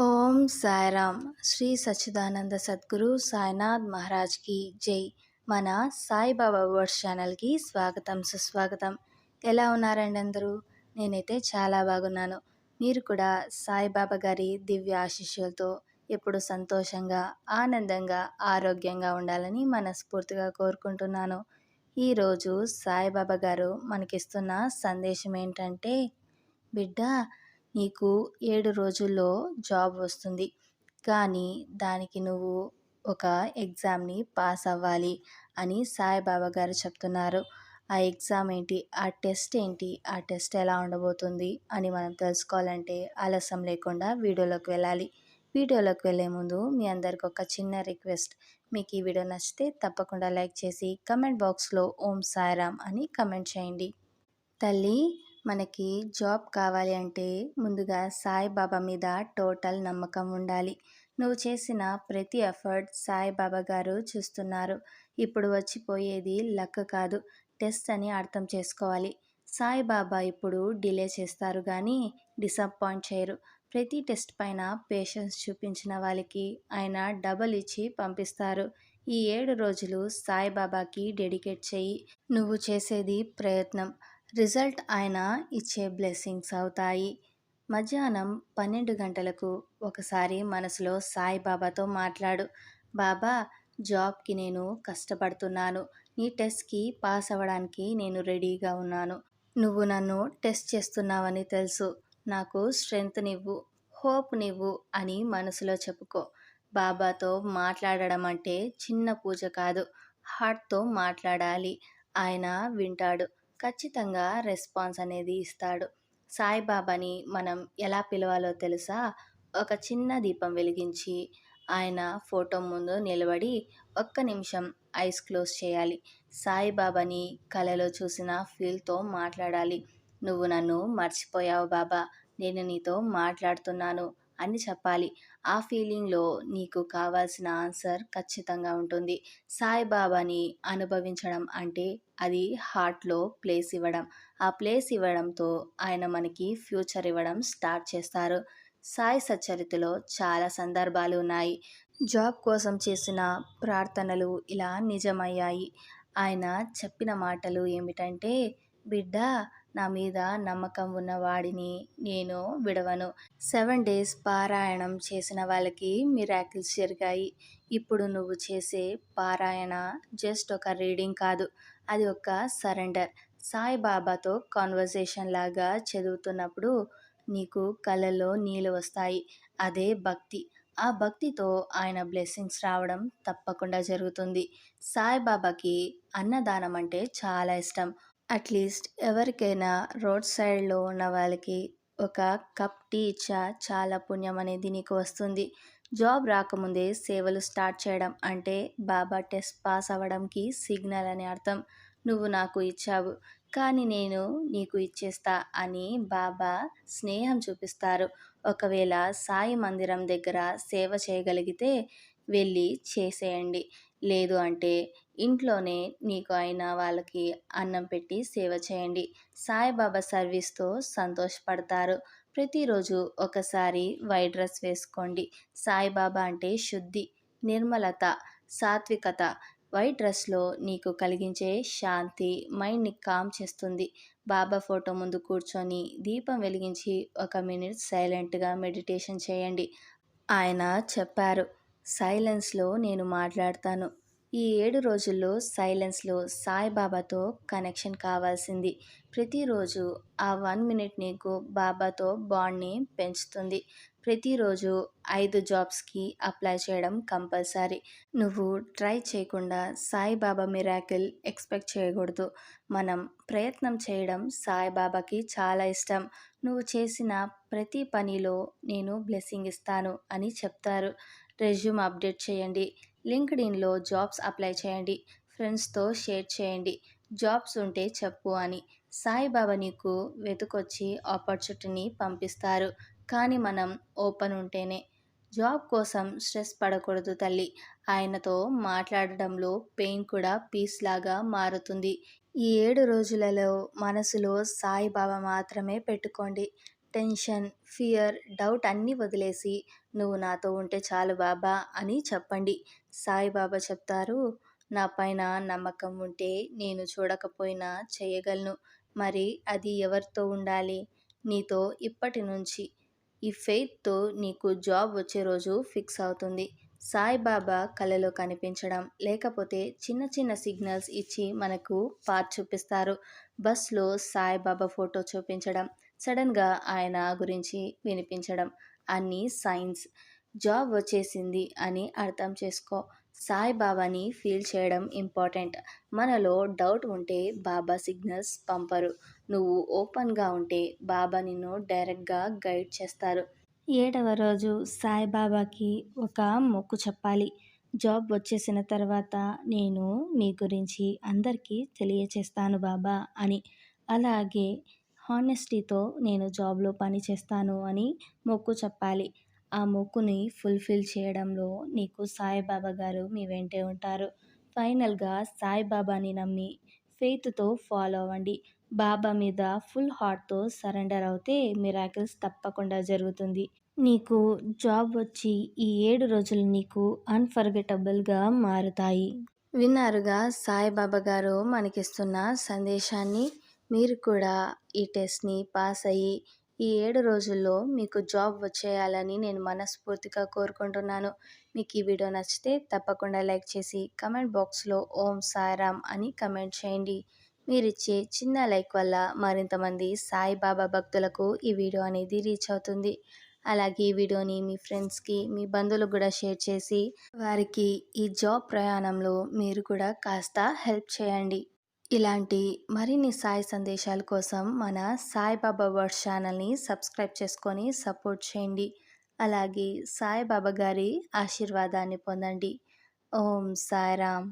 ఓం సాయిరామ్. శ్రీ సచ్చిదానంద సద్గురు సాయినాథ్ మహారాజ్కి జై. మన సాయిబాబా వర్డ్స్ ఛానల్కి స్వాగతం సుస్వాగతం. ఎలా ఉన్నారండి అందరూ? నేనైతే చాలా బాగున్నాను. మీరు కూడా సాయిబాబా గారి దివ్య ఆశీస్సులతో ఎప్పుడు సంతోషంగా ఆనందంగా ఆరోగ్యంగా ఉండాలని మనస్ఫూర్తిగా కోరుకుంటున్నాను. ఈరోజు సాయిబాబా గారు మనకిస్తున్న సందేశం ఏంటంటే బిడ్డ నీకు ఏడు రోజుల్లో జాబ్ వస్తుంది. కానీ దానికి నువ్వు ఒక ఎగ్జామ్ని పాస్ అవ్వాలి అని సాయిబాబా గారు చెప్తున్నారు. ఆ ఎగ్జామ్ ఏంటి? ఆ టెస్ట్ ఏంటి? ఆ టెస్ట్ ఎలా ఉండబోతుంది? అని మనం తెలుసుకోవాలంటే ఆలస్యం లేకుండా వీడియోలోకి వెళ్ళాలి. వీడియోలోకి వెళ్ళే ముందు మీ అందరికి ఒక చిన్న రిక్వెస్ట్. మీకు ఈ వీడియో నచ్చితే తప్పకుండా లైక్ చేసి కమెంట్ బాక్స్లో ఓం సాయిరామ్ అని కమెంట్ చేయండి. తల్లి మనకి జాబ్ కావాలి అంటే ముందుగా సాయిబాబా మీద టోటల్ నమ్మకం ఉండాలి. నువ్వు చేసిన ప్రతి ఎఫర్ట్ సాయిబాబా గారు చూస్తున్నారు. ఇప్పుడు వచ్చిపోయేది లక్ కాదు టెస్ట్ అని అర్థం చేసుకోవాలి. సాయిబాబా ఇప్పుడు డిలే చేస్తారు కానీ డిసప్పాయింట్ చేయరు. ప్రతి టెస్ట్ పైన పేషెన్స్ చూపించిన వాళ్ళకి ఆయన డబల్ ఇచ్చి పంపిస్తారు. ఈ ఏడు రోజులు సాయిబాబాకి డెడికేట్ చేయి. నువ్వు చేసేది ప్రయత్నం. రిజల్ట్ ఆయన ఇచ్చే బ్లెస్సింగ్స్ అవుతాయి. మధ్యాహ్నం పన్నెండు గంటలకు ఒకసారి మనసులో సాయిబాబాతో మాట్లాడు. బాబా జాబ్కి నేను కష్టపడుతున్నాను. నీ టెస్ట్కి పాస్ అవ్వడానికి నేను రెడీగా ఉన్నాను. నువ్వు నన్ను టెస్ట్ చేస్తున్నావని తెలుసు. నాకు స్ట్రెంత్ నివ్వు హోప్ నివ్వు అని మనసులో చెప్పుకో. బాబాతో మాట్లాడడం అంటే చిన్న పూజ కాదు. హార్ట్తో మాట్లాడాలి. ఆయన వింటాడు. ఖచ్చితంగా రెస్పాన్స్ అనేది ఇస్తాడు. సాయిబాబాని మనం ఎలా పిలవాలో తెలుసా? ఒక చిన్న దీపం వెలిగించి ఆయన ఫోటో ముందు నిలబడి ఒక్క నిమిషం ఐస్ క్లోజ్ చేయాలి. సాయిబాబాని కలలో చూసిన ఫీల్తో మాట్లాడాలి. నువ్వు నన్ను మర్చిపోయావు బాబా. నేను నీతో మాట్లాడుతున్నాను అని చెప్పాలి. ఆ ఫీలింగ్లో నీకు కావాల్సిన ఆన్సర్ ఖచ్చితంగా ఉంటుంది. సాయిబాబాని అనుభవించడం అంటే అది హార్ట్లో ప్లేస్ ఇవ్వడం. ఆ ప్లేస్ ఇవ్వడంతో ఆయన మనకి ఫ్యూచర్ ఇవ్వడం స్టార్ట్ చేస్తారు. సాయి సచరితలో చాలా సందర్భాలు ఉన్నాయి. జాబ్ కోసం చేసిన ప్రార్థనలు ఇలా నిజమయ్యాయి. ఆయన చెప్పిన మాటలు ఏమిటంటే బిడ్డ నా మీద నమ్మకం ఉన్న వాడిని నేను విడవను. సెవెన్ డేస్ పారాయణం చేసిన వాళ్ళకి మిరాకిల్స్ జరిగాయి. ఇప్పుడు నువ్వు చేసే పారాయణ జస్ట్ ఒక రీడింగ్ కాదు అది ఒక సరెండర్. సాయిబాబాతో కాన్వర్జేషన్ లాగా చదువుతున్నప్పుడు నీకు కళ్ళలో నీళ్ళు వస్తాయి. అదే భక్తి. ఆ భక్తితో ఆయన బ్లెస్సింగ్స్ రావడం తప్పకుండా జరుగుతుంది. సాయిబాబాకి అన్నదానం అంటే చాలా ఇష్టం. అట్లీస్ట్ ఎవరికైనా రోడ్ సైడ్లో ఉన్న వాళ్ళకి ఒక కప్ టీ ఇచ్చా చాలా పుణ్యం అనేది నీకు వస్తుంది. జాబ్ రాకముందే సేవలు స్టార్ట్ చేయడం అంటే బాబా టెస్ట్ పాస్ అవ్వడంకి సిగ్నల్ అని అర్థం. నువ్వు నాకు ఇచ్చావు కానీ నేను నీకు ఇచ్చేస్తా అని బాబా స్నేహం చూపిస్తారు. ఒకవేళ సాయి మందిరం దగ్గర సేవ చేయగలిగితే వెళ్ళి చేసేయండి. లేదు అంటే ఇంట్లోనే నీకు అయిన వాళ్ళకి అన్నం పెట్టి సేవ చేయండి. సాయిబాబా సర్వీస్తో సంతోషపడతారు. ప్రతిరోజు ఒకసారి వైట్ డ్రెస్ వేసుకోండి. సాయిబాబా అంటే శుద్ధి నిర్మలత సాత్వికత. వైట్ డ్రెస్లో నీకు కలిగించే శాంతి మైండ్ని కామ్ చేస్తుంది. బాబా ఫోటో ముందు కూర్చొని దీపం వెలిగించి ఒక మినిట్ సైలెంట్గా మెడిటేషన్ చేయండి. ఆయన చెప్పారు సైలెన్స్లో నేను మాట్లాడతాను. ఈ ఏడు రోజుల్లో సైలెన్స్లో సాయిబాబాతో కనెక్షన్ కావాల్సింది. ప్రతిరోజు ఆ వన్ మినిట్ నీకు బాబాతో బాండ్ని పెంచుతుంది. ప్రతిరోజు ఐదు జాబ్స్కి అప్లై చేయడం కంపల్సరీ. నువ్వు ట్రై చేయకుండా సాయిబాబా మిరాకిల్ ఎక్స్పెక్ట్ చేయకూడదు. మనం ప్రయత్నం చేయడం సాయిబాబాకి చాలా ఇష్టం. నువ్వు చేసిన ప్రతి పనిలో నేను బ్లెస్సింగ్ ఇస్తాను అని చెప్తారు. రెజ్యూమ్ అప్డేట్ చేయండి. లింక్డ్ఇన్లో జాబ్స్ అప్లై చేయండి. ఫ్రెండ్స్తో షేర్ చేయండి. జాబ్స్ ఉంటే చెప్పు అని. సాయిబాబా నీకు వెతుకొచ్చి ఆపర్చునిటీని పంపిస్తారు. కానీ మనం ఓపెన్ ఉంటేనే. జాబ్ కోసం స్ట్రెస్ పడకూడదు తల్లి. ఆయనతో మాట్లాడడంలో పెయిన్ కూడా పీస్ లాగా మారుతుంది. ఈ ఏడు రోజులలో మనసులో సాయిబాబా మాత్రమే పెట్టుకోండి. టెన్షన్ ఫియర్ డౌట్ అన్నీ వదిలేసి నువ్వు నాతో ఉంటే చాలు బాబా అని చెప్పండి. సాయిబాబా చెప్తారు నా పైన నమ్మకం ఉంటే నేను చూడకపోయినా చేయగలను. మరి అది ఎవరితో ఉండాలి? నీతో ఇప్పటి నుంచి. ఈ ఫెయిత్తో నీకు జాబ్ వచ్చే రోజు ఫిక్స్ అవుతుంది. సాయిబాబా కళలో కనిపించడం లేకపోతే చిన్న చిన్న సిగ్నల్స్ ఇచ్చి మనకు పాత్ చూపిస్తారు. బస్లో సాయిబాబా ఫోటో చూపించడం సడన్గా ఆయన గురించి వినిపించడం. అన్నీ సైన్స్. జాబ్ వచ్చేసింది అని అర్థం చేసుకో. సాయిబాబాని ఫీల్ చేయడం ఇంపార్టెంట్. మనలో డౌట్ ఉంటే బాబా సిగ్నల్స్ పంపరు. నువ్వు ఓపెన్గా ఉంటే బాబా నిన్ను డైరెక్ట్గా గైడ్ చేస్తారు. ఏడవ రోజు సాయిబాబాకి ఒక మొక్కు చెప్పాలి. జాబ్ వచ్చేసిన తర్వాత నేను మీ గురించి అందరికీ తెలియచేస్తాను బాబా అని. అలాగే హానెస్టీతో నేను జాబ్లో పని చేస్తాను అని మొక్కు చెప్పాలి. ఆ మొక్కుని ఫుల్ఫిల్ చేయడంలో నీకు సాయిబాబా గారు మీ వెంటే ఉంటారు. ఫైనల్గా సాయిబాబాని నమ్మి ఫెయిత్తో ఫాలో అవ్వండి. బాబా మీద ఫుల్ హార్ట్తో సరెండర్ అవుతే మిరాకిల్స్ తప్పకుండా జరుగుతుంది. నీకు జాబ్ వచ్చి ఈ ఏడు రోజులు నీకు అన్ఫర్గెటబుల్గా మారుతాయి. విన్నారుగా సాయిబాబా గారు మనకిస్తున్న సందేశాన్ని? మీరు కూడా ఈ టెస్ట్ని పాస్ అయ్యి ఈ ఏడు రోజుల్లో మీకు జాబ్ వచ్చేయాలని నేను మనస్ఫూర్తిగా కోరుకుంటున్నాను. మీకు ఈ వీడియో నచ్చితే తప్పకుండా లైక్ చేసి కమెంట్ బాక్స్లో ఓం సాయిరామ్ అని కమెంట్ చేయండి. మీరిచ్చే చిన్న లైక్ వల్ల మరింతమంది సాయిబాబా భక్తులకు ఈ వీడియో అనేది రీచ్ అవుతుంది. అలాగే ఈ వీడియోని మీ ఫ్రెండ్స్కి మీ బంధువులకు కూడా షేర్ చేసి వారికి ఈ జాబ్ ప్రయాణంలో మీరు కూడా కాస్త హెల్ప్ చేయండి. ఇలాంటి మరిన్ని సాయి సందేశాల కోసం మన సాయిబాబా వర్డ్ ఛానల్ని సబ్స్క్రైబ్ చేసుకొని సపోర్ట్ చేయండి. అలాగే సాయిబాబా గారి ఆశీర్వాదాన్ని పొందండి. ఓం సాయిరామ్.